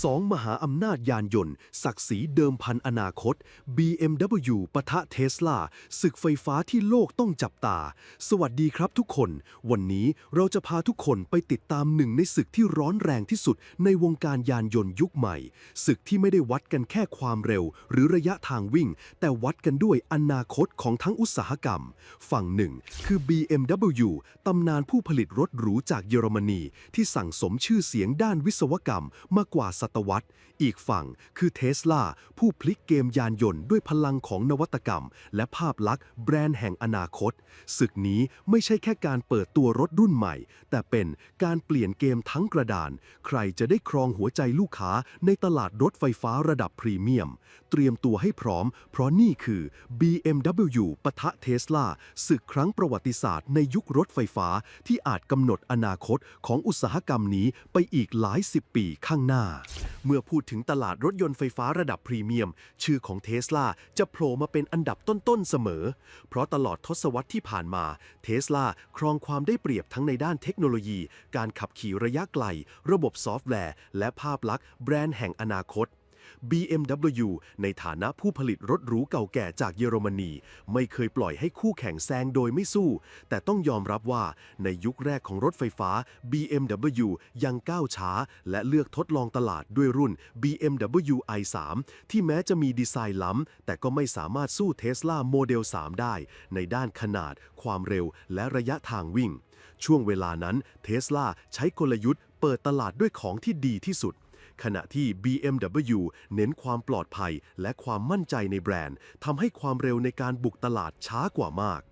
สองมหาอำนาจยานยนต์ ศักดิ์ศรีเดิมพันอนาคต BMW ปะทะเทสลาศึกไฟฟ้าที่โลกต้องจับตา สวัสดีครับทุกคน วันนี้เราจะพาทุกคนไปติดตามหนึ่งในศึกที่ร้อนแรงที่สุดในวงการยานยนต์ยุคใหม่ ศึกที่ไม่ได้วัดกันแค่ความเร็ว หรือระยะทางวิ่ง แต่วัดกันด้วยอนาคตของทั้งอุตสาหกรรม ฝั่งหนึ่งคือ BMW ตำนานผู้ผลิตรถหรูจากเยอรมนี ที่สั่งสมชื่อเสียงด้านวิศวกรรมมากว่าศตวรรษ อีกฝั่งคือเทสลาผู้พลิกเกมยานยนต์ด้วยพลังของนวัตกรรม และภาพลักษณ์แบรนด์แห่งอนาคต ศึกนี้ไม่ใช่แค่การเปิดตัวรถรุ่นใหม่ แต่เป็นการเปลี่ยนเกมทั้งกระดาน ใครจะได้ครองหัวใจลูกค้าในตลาดรถไฟฟ้าระดับพรีเมียม เตรียมตัวให้พร้อม เพราะนี่คือ BMW ปะทะเทสลาศึกครั้งประวัติศาสตร์ในยุครถไฟฟ้าที่อาจกำหนดอนาคตของอุตสาหกรรมนี้ไปอีกหลายสิบปีข้างหน้าเมื่อพูดถึงตลาดรถยนต์ไฟฟ้าระดับพรีเมียม ชื่อของเทสลาจะโผล่มาเป็นอันดับต้นๆเสมอ เพราะตลอดทศวรรษที่ผ่านมาเทสลาครองความได้เปรียบทั้งในด้านเทคโนโลยี การขับขี่ระยะไกล ระบบซอฟต์แวร์ และภาพลักษณ์แบรนด์แห่งอนาคต BMW ในฐานะผู้ผลิตรถหรูเก่าแก่จากเยอรมนี ไม่เคยปล่อยให้คู่แข่งแซงโดยไม่สู้ แต่ต้องยอมรับว่าในยุคแรกของรถไฟฟ้า BMW ยังก้าวช้า และเลือกทดลองตลาดด้วยรุ่น BMW i3 ที่แม้จะมีดีไซน์ล้ำ แต่ก็ไม่สามารถสู้ Tesla Model 3ได้ ในด้านขนาด ความเร็ว และระยะทางวิ่ง ช่วงเวลานั้นเทสลาใช้กลยุทธ์เปิดตลาดด้วยของที่ดีที่สุด ขณะที่ BMW เน้นความปลอดภัยและความมั่นใจในแบรนด์ทำให้ความเร็วในการบุกตลาดช้ากว่ามาก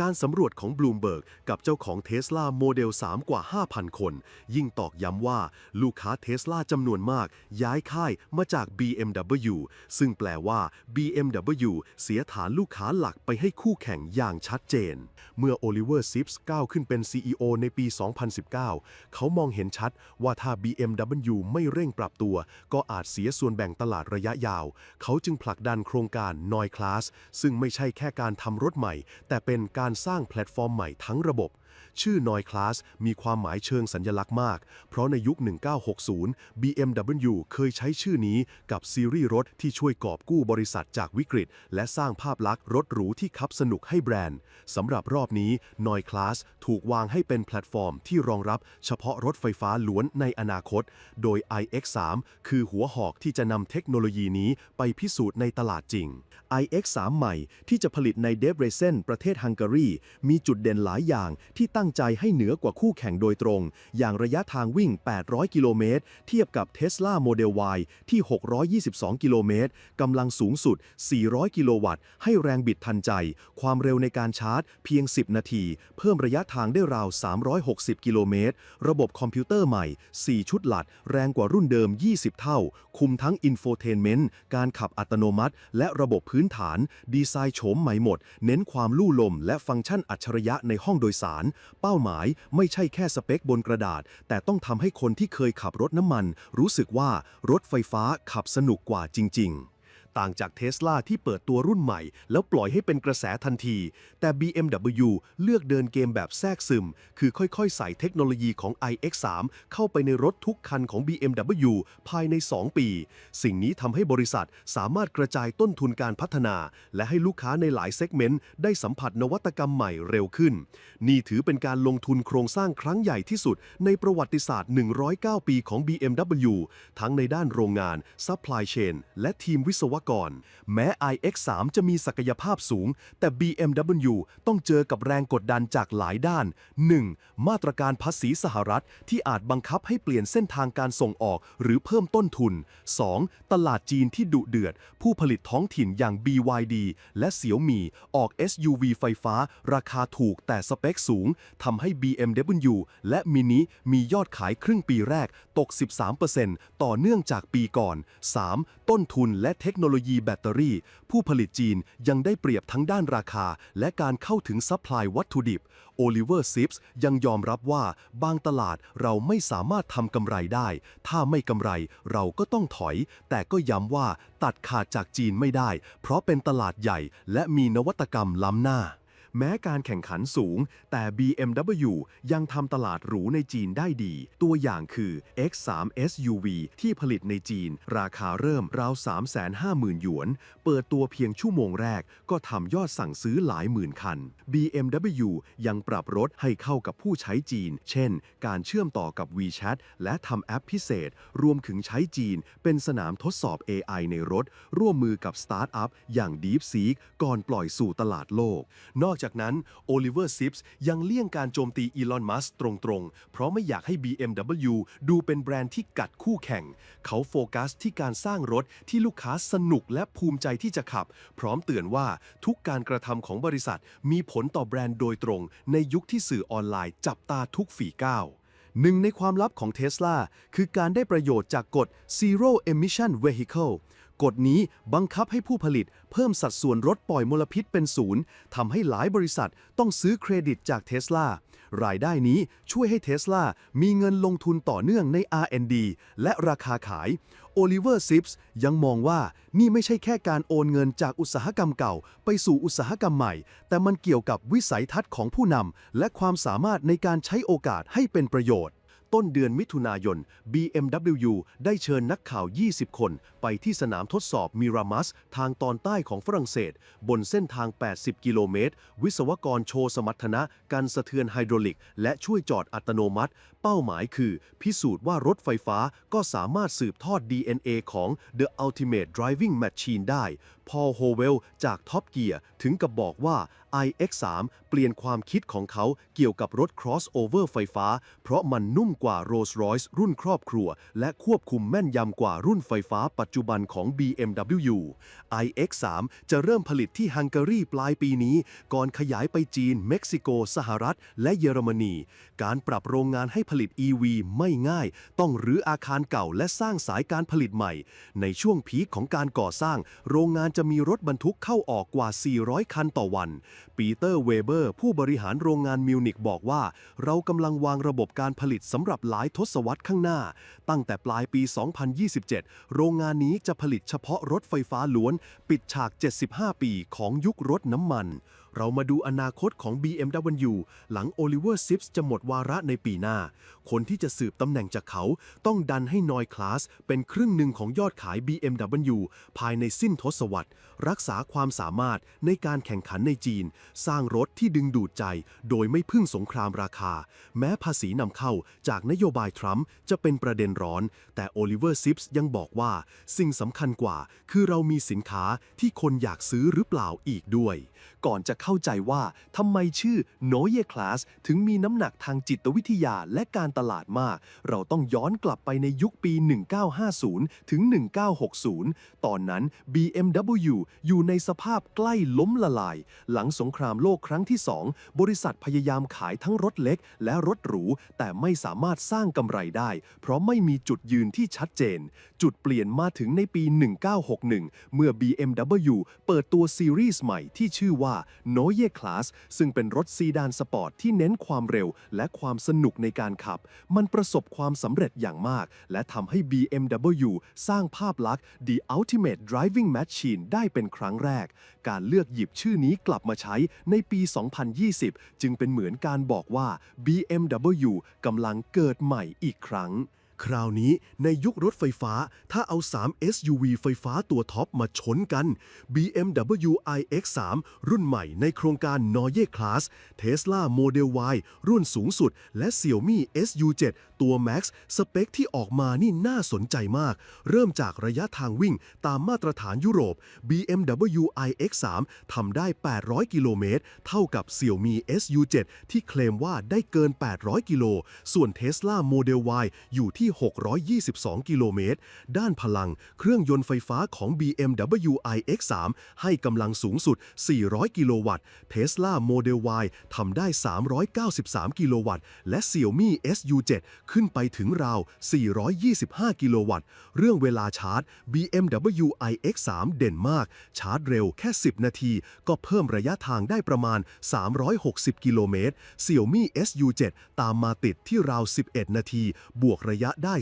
การสำรวจของ Bloomberg กับเจ้าของ Tesla Model 3กว่า 5,000 คน ยิ่งตอกย้ำว่าลูกค้า Tesla จำนวนมาก ย้ายค่ายมาจาก BMW ซึ่งแปลว่า BMW เสียฐานลูกค้าหลักไปให้คู่แข่งอย่างชัดเจน เมื่อ Oliver Sips ก้าวขึ้นเป็น CEO ในปี 2019 เขามองเห็นชัดว่าถ้า BMW ไม่เร่งปรับตัว ก็อาจเสียส่วนแบ่งตลาดระยะยาว เขาจึงผลักดันโครงการ Noi Class ซึ่งไม่ใช่แค่การทำรถใหม่ แต่เป็นการการสร้างแพลตฟอร์มใหม่ทั้งระบบ ชื่อ Noise Class มีความหมายเชิงสัญลักษณ์มาก เพราะในยุค 1960 BMW เคยใช้ชื่อนี้กับซีรีส์รถที่ช่วยกอบกู้บริษัทจากวิกฤต และสร้างภาพลักษณ์รถหรูที่ขับสนุกให้แบรนด์สำหรับรอบนี้ Noise Class ถูกวางให้เป็นแพลตฟอร์มที่รองรับเฉพาะรถไฟฟ้าล้วนในอนาคต โดย iX3 คือหัวหอกที่จะนำเทคโนโลยีนี้ไปพิสูจน์ในตลาดจริง iX3 ใหม่ที่จะผลิตในเดบเรเซนประเทศฮังการีมีจุดเด่นหลายอย่างที่ตั้งใจให้เหนือกว่าคู่แข่งโดยตรง อย่างระยะทางวิ่ง 800 กิโลเมตร เทียบกับ Tesla Model Y ที่ 622 กิโลเมตรกำลังสูงสุด 400 กิโลวัตต์ ให้แรงบิดทันใจ ความเร็วในการชาร์จ เพียง 10 นาที เพิ่มระยะทางได้ราว 360 กิโลเมตร ระบบคอมพิวเตอร์ใหม่ 4 ชุดหลัด แรงกว่ารุ่นเดิม 20 เท่า คุมทั้งอินโฟเทนเมนต์ การขับอัตโนมัติ และระบบพื้นฐาน ดีไซน์โฉมใหม่หมด เน้นความลู่ลมและฟังก์ชันอัจฉริยะในห้องโดยสารเป้าหมายไม่ใช่แค่สเปคบนกระดาษ แต่ต้องทำให้คนที่เคยขับรถน้ำมัน รู้สึกว่ารถไฟฟ้าขับสนุกกว่าจริง ๆ ต่างจากเทสลาที่เปิดตัวรุ่นใหม่ แล้วปล่อยให้เป็นกระแสทันที แต่ BMW เลือกเดินเกมแบบแทรกซึม คือค่อยๆ ใส่เทคโนโลยีของ iX3 เข้าไปในรถทุกคันของ BMW ภายใน 2 ปี สิ่งนี้ทำให้บริษัทสามารถกระจายต้นทุนการพัฒนา และให้ลูกค้าในหลายเซกเมนต์ได้สัมผัสนวัตกรรมใหม่เร็วขึ้น นี่ถือเป็นการลงทุนโครงสร้างครั้งใหญ่ที่สุด ในประวัติศาสตร์ 109 ปีของ BMW ทั้งในด้านโรงงาน supply chain และทีมวิศวกรแม้ iX3 จะมีศักยภาพสูง แต่ BMW ต้องเจอกับแรงกดดันจากหลายด้าน 1. มาตรการภาษีสหรัฐที่อาจบังคับให้เปลี่ยนเส้นทางการส่งออกหรือเพิ่มต้นทุน 2. ตลาดจีนที่ดุเดือด ผู้ผลิตท้องถิ่นอย่าง BYD และเสี่ยวมีออก SUV ไฟฟ้า ราคาถูกแต่สเปคสูงทำให้ BMW และมินิมียอดขายครึ่งปีแรกตก 13%ต่อเนื่องจากปีก่อน 3. ต้นทุนและเทคโนโลลยีแบตเตอรี่ ผู้ผลิตจีนยังได้เปรียบทั้งด้านราคา และการเข้าถึงซัพพลายวัตถุดิบโอลิเวอร์ซิปส์ยังยอมรับว่าบางตลาดเราไม่สามารถทำกำไรได้ ถ้าไม่กำไรเราก็ต้องถอย แต่ก็ย้ำว่าตัดขาดจากจีนไม่ได้ เพราะเป็นตลาดใหญ่และมีนวัตกรรมล้ำหน้า แม้การแข่งขันสูง แต่ BMW ยังทำตลาดหรูในจีนได้ดี ตัวอย่างคือ X3 SUV ที่ผลิตในจีน ราคาเริ่มราว 350,000 หยวน เปิดตัวเพียงชั่วโมงแรก ก็ทำยอดสั่งซื้อหลายหมื่นคัน BMW ยังปรับรถให้เข้ากับผู้ใช้จีน เช่น การเชื่อมต่อกับ WeChat และทำแอปพิเศษ รวมถึงใช้จีน เป็นสนามทดสอบ AI ในรถ ร่วมมือกับสตาร์ทอัพอย่าง DeepSeek ก่อนปล่อยสู่ตลาดโลก นอกจากากนั้นโอลิเวอร์ซิปส์ยังเลี่ยงการโจมตีอีลอนมัสตรงๆ เพราะไม่อยากให้ BMW ดูเป็นแบรนด์ที่กัดคู่แข่ง เขาโฟกัสที่การสร้างรถที่ลูกค้าสนุกและภูมิใจที่จะขับ พร้อมเตือนว่าทุกการกระทำของบริษัทมีผลต่อแบรนด์โดยตรง ในยุคที่สื่อออนไลน์จับตาทุกฝีก้าวหนึ่งในความลับของ Tesla คือการได้ประโยชน์จากกฎ Zero Emission Vehicle กฎนี้บังคับให้ผู้ผลิตเพิ่มสัดส่วนรถปล่อยมลพิษเป็นศูนย์ทำให้หลายบริษัทต้องซื้อเครดิตจาก Tesla รายได้นี้ช่วยให้ Tesla มีเงินลงทุนต่อเนื่องใน R&D และราคาขาย โอลิเวอร์ซิปส์ยังมองว่านี่ไม่ใช่แค่การโอนเงินจากอุตสาหกรรมเก่า ไปสู่อุตสาหกรรมใหม่ แต่มันเกี่ยวกับวิสัยทัศน์ของผู้นำและความสามารถในการใช้โอกาสให้เป็นประโยชน์ ต้นเดือนมิถุนายน BMW ได้เชิญนักข่าว 20 คน ไปที่สนามทดสอบมิรามัส ทางตอนใต้ของฝรั่งเศส บนเส้นทาง 80 กิโลเมตร วิศวกรโชว์สมรรถนะ การสะเทือนไฮดรอลิก และช่วยจอดอัตโนมัติ เป้าหมายคือ พิสูจน์ว่ารถไฟฟ้าก็สามารถสืบทอด DNA ของ The Ultimate Driving Machine ได้ พอโฮเวลจากท็อปเกียร์ถึงกับบอกว่า iX3 เปลี่ยนความคิดของเขาเกี่ยวกับรถ crossover ไฟฟ้า เพราะมันนุ่มกว่า Rolls-Royce รุ่นครอบครัว และควบคุมแม่นยำกว่ารุ่นไฟฟ้าปัจจุบันของ BMW iX3 จะเริ่มผลิตที่ฮังการีปลายปีนี้ ก่อนขยายไปจีน เม็กซิโก สหรัฐ และเยอรมนี การปรับโรงงานให้ผลิตลิต EV ไม่ง่าย ต้องรื้ออาคารเก่าและสร้างสายการผลิตใหม่ ในช่วงพีคของการก่อสร้าง โรงงานจะมีรถบรรทุกเข้าออกกว่า 400 คันต่อวัน ปีเตอร์เวเบอร์ ผู้บริหารโรงงานมิวนิกบอกว่า เรากำลังวางระบบการผลิตสำหรับหลายทศวรรษข้างหน้า ตั้งแต่ปลายปี 2027 โรงงานนี้จะผลิตเฉพาะรถไฟฟ้าล้วน ปิดฉาก 75 ปีของยุครถน้ำมัน เรามาดูอนาคตของ BMW หลังโอลิเวอร์ซิปส์จะหมดวาระในปีหน้า คนที่จะสืบตำแหน่งจากเขาต้องดันให้นอยคลาสเป็นครึ่งหนึ่งของยอดขาย BMW ภายในสิ้นทศวรรษ รักษาความสามารถในการแข่งขันในจีน สร้างรถที่ดึงดูดใจ โดยไม่พึ่งสงครามราคา แม้ภาษีนำเข้าจากนโยบายทรัมป์จะเป็นประเด็นร้อน แต่โอลิเวอร์ซิปส์ยังบอกว่า สิ่งสำคัญกว่า คือเรามีสินค้าที่คนอยากซื้อหรือเปล่าอีกด้วย ก่อนจะเข้าใจว่าทำไมชื่อ Noye Class ถึงมีน้ำหนักทางจิตวิทยาและการตลาดมาก เราต้องย้อนกลับไปในยุคปี 1950 ถึง 1960 ตอนนั้น BMW อยู่ในสภาพใกล้ล้มละลาย หลังสงครามโลกครั้งที่ 2 บริษัทพยายามขายทั้งรถเล็กและรถหรู แต่ไม่สามารถสร้างกำไรได้ เพราะไม่มีจุดยืนที่ชัดเจน จุดเปลี่ยนมาถึงในปี 1961 เมื่อ BMW เปิดตัวซีรีส์ใหม่ที่ชื่อว่า Noye Class ซึ่งเป็นรถซีดานสปอร์ตที่เน้นความเร็ว และความสนุกในการขับ มันประสบความสำเร็จอย่างมาก และทำให้ BMW สร้างภาพลักษณ์ The Ultimate Driving Machine ได้เป็นครั้งแรก การเลือกหยิบชื่อนี้กลับมาใช้ในปี 2020 จึงเป็นเหมือนการบอกว่า BMW กำลังเกิดใหม่อีกครั้ง คราวนี้ในยุครถไฟฟ้า ถ้าเอา 3 SUV ไฟฟ้าตัวท็อปมาชนกัน BMW iX3 รุ่นใหม่ในโครงการ Neue Class Tesla Model Y รุ่นสูงสุด และ Xiaomi SU7 ตัว Max สเปคที่ออกมานี่น่าสนใจมาก เริ่มจากระยะทางวิ่งตามมาตรฐานยุโรป BMW iX3 ทำได้ 800 กิโลเมตร เท่ากับ Xiaomi SU7 ที่เคลมว่าได้เกิน 800 กิโล ส่วน Tesla Model Y อยู่ที่622 กิโลเมตร ด้านพลังเครื่องยนต์ไฟฟ้าของ BMW iX3 ให้กำลังสูงสุด 400 กิโลวัตต์ Tesla Model Y ทำได้ 393 กิโลวัตต์ และ Xiaomi SU7 ขึ้นไปถึงราว 425 กิโลวัตต์ เรื่องเวลาชาร์จ BMW iX3 เด่นมาก ชาร์จเร็วแค่ 10 นาที ก็เพิ่มระยะทางได้ประมาณ 360 กิโลเมตร Xiaomi SU7 ตามมาติดที่ราว 11 นาที บวกระยะได้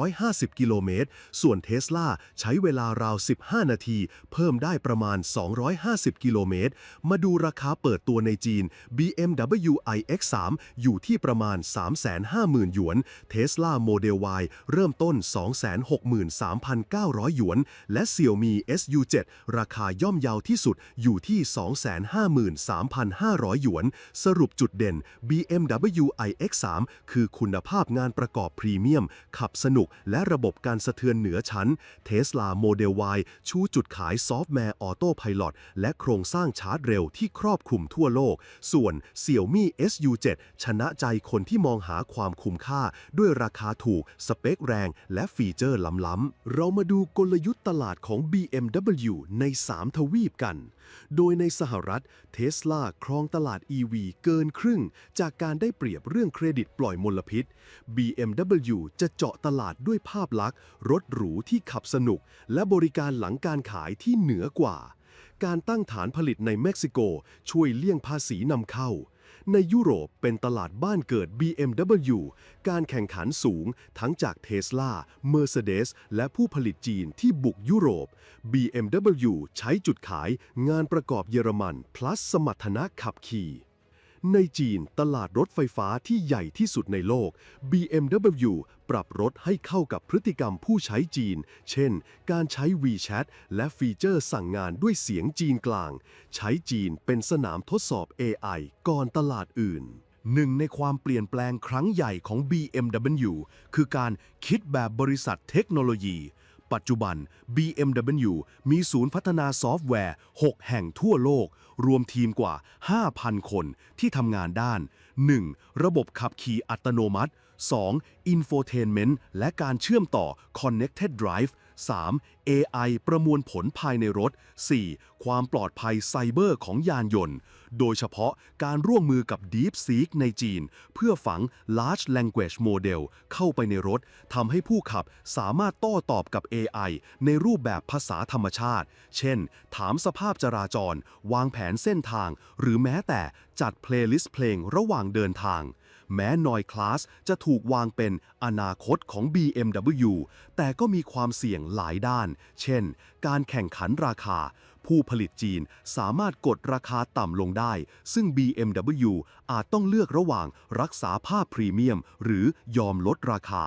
350 กิโลเมตร ส่วนเทสลาใช้เวลาราว 15 นาที เพิ่มได้ประมาณ 250 กิโลเมตร มาดูราคาเปิดตัวในจีน BMW iX3 อยู่ที่ประมาณ 350,000 หยวน Tesla Model Y เริ่มต้น 263,900 หยวน และ Xiaomi SU7 ราคาย่อมเยาวที่สุดอยู่ที่ 253,500 หยวน สรุปจุดเด่น BMW iX3 คือคุณภาพงานประกอบพรีเมียมขับสนุกและระบบการสะเทือนเหนือชั้น Tesla Model Y ชูจุดขายซอฟต์แวร์ออโต้พ l o t และโครงสร้างชาร์จเร็วที่ครอบคลุมทั่วโลก ส่วน Xiaomi SU7 ชนะใจคนที่มองหาความคุ้มค่า ด้วยราคาถูก สเปคแรง และฟีเจอร์ล้ำๆ เรามาดูกลยุทธ์ตลาดของ BMW ใน 3 ทวีปกัน โดยในสหรัฐเทสลาครองตลาด EV เกินครึ่ง จากการได้เปรียบเรื่องเครดิตปล่อยมลพิษ BMW จะเจาะตลาดด้วยภาพลักษณ์ รถหรูที่ขับสนุก และบริการหลังการขายที่เหนือกว่า การตั้งฐานผลิตในเม็กซิโกช่วยเลี่ยงภาษีนำเข้า ในยุโรปเป็นตลาดบ้านเกิด BMW การแข่งขันสูงทั้งจาก Tesla Mercedes และผู้ผลิตจีนที่บุกยุโรป BMW ใช้จุดขายงานประกอบเยอรมัน plus สมรรถนะขับขี่ ในจีนตลาดรถไฟฟ้าที่ใหญ่ที่สุดในโลก BMW ปรับรถให้เข้ากับพฤติกรรมผู้ใช้จีน เช่น การใช้ WeChat และฟีเจอร์สั่งงานด้วยเสียงจีนกลาง ใช้จีนเป็นสนามทดสอบ AI ก่อนตลาดอื่นหนึ่งในความเปลี่ยนแปลงครั้งใหญ่ของ BMW คือการคิดแบบบริษัทเทคโนโลยี ปัจจุบัน BMW มีศูนย์พัฒนาซอฟต์แวร์ 6 แห่งทั่วโลก รวมทีมกว่า 5,000 คนที่ทำงานด้าน 1. ระบบขับขี่อัตโนมัติ 2. Infotainment และการเชื่อมต่อ Connected Drive 3. AI ประมวลผลภายในรถ 4. ความปลอดภัยไซเบอร์ของยานยนต์ โดยเฉพาะการร่วมมือกับ DeepSeek ในจีน เพื่อฝัง Large Language Model เข้าไปในรถทำให้ผู้ขับสามารถโต้ตอบกับ AI ในรูปแบบภาษาธรรมชาติ เช่น ถามสภาพจราจร วางแผนเส้นทาง หรือแม้แต่จัดเพลย์ลิสต์เพลงระหว่างเดินทาง แม้นอยคลาสจะถูกวางเป็นอนาคตของ BMW แต่ก็มีความเสี่ยงหลายด้าน เช่น การแข่งขันราคา ผู้ผลิตจีนสามารถกดราคาต่ำลงได้ ซึ่ง BMW อาจต้องเลือกระหว่างรักษาภาพพรีเมียม หรือยอมลดราคา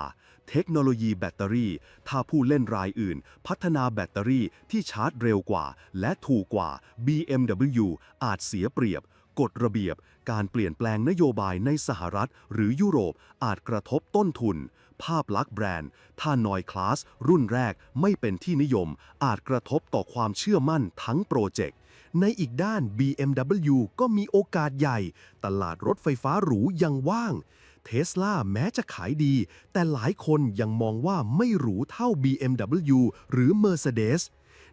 เทคโนโลยีแบตเตอรี่ ถ้าผู้เล่นรายอื่น พัฒนาแบตเตอรี่ที่ชาร์จเร็วกว่า และถูกกว่า BMW อาจเสียเปรียบกฎระเบียบ การเปลี่ยนแปลงนโยบายในสหรัฐหรือยุโรปอาจกระทบต้นทุน ภาพลักษณ์แบรนด์ ถ้านอยคลาส รุ่นแรกไม่เป็นที่นิยม อาจกระทบต่อความเชื่อมั่นทั้งโปรเจกต์ ในอีกด้าน BMW ก็มีโอกาสใหญ่ ตลาดรถไฟฟ้าหรูยังว่างเทสลาแม้จะขายดี แต่หลายคนยังมองว่าไม่หรูเท่า BMW หรือ Mercedes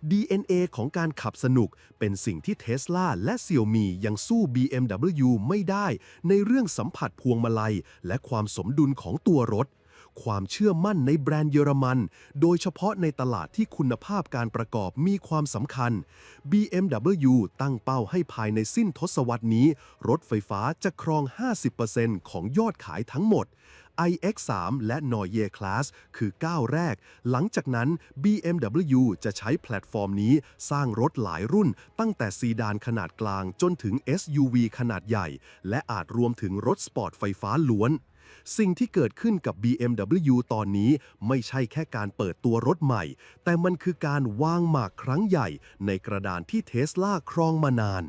DNA ของการขับสนุกเป็นสิ่งที่เท s l a และ Xiaomi ยังสู้ BMW ไม่ได้ในเรื่องสัมผัสพวงมาลัย และความสมดุลของตัวรถ ความเชื่อมั่นในแบรนด์เยอรมัน โดยเฉพาะในตลาดที่คุณภาพการประกอบมีความสำคัญ BMW ตั้งเป้าให้ภายในสิ้นทศวรรษนี้ รถไฟฟ้าจะครอง 50%ของยอดขายทั้งหมด iX3 และ Neue Class คือก้าวแรก หลังจากนั้น BMW จะใช้แพลตฟอร์มนี้สร้างรถหลายรุ่น ตั้งแต่ซีดานขนาดกลางจนถึง SUV ขนาดใหญ่ และอาจรวมถึงรถสปอร์ตไฟฟ้าล้วนสิ่งที่เกิดขึ้นกับ BMW ตอนนี้ไม่ใช่แค่การเปิดตัวรถใหม่ แต่มันคือการวางหมากครั้งใหญ่ในกระดานที่เทสลาครองมานาน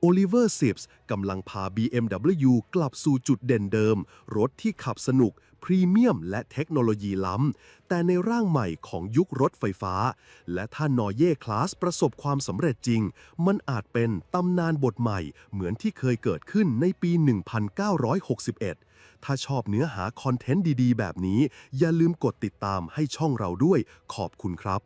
โอลิเวอร์ซิปส์กำลังพา BMW กลับสู่จุดเด่นเดิม รถที่ขับสนุก พรีเมียม และเทคโนโลยีล้ำ แต่ในร่างใหม่ของยุครถไฟฟ้า และถ้านอเย่คลาสประสบความสำเร็จจริง มันอาจเป็นตำนานบทใหม่ เหมือนที่เคยเกิดขึ้นในปี 1961ถ้าชอบเนื้อหาคอนเทนต์ดี ๆ แบบนี้ อย่าลืมกดติดตามให้ช่องเราด้วย ขอบคุณครับ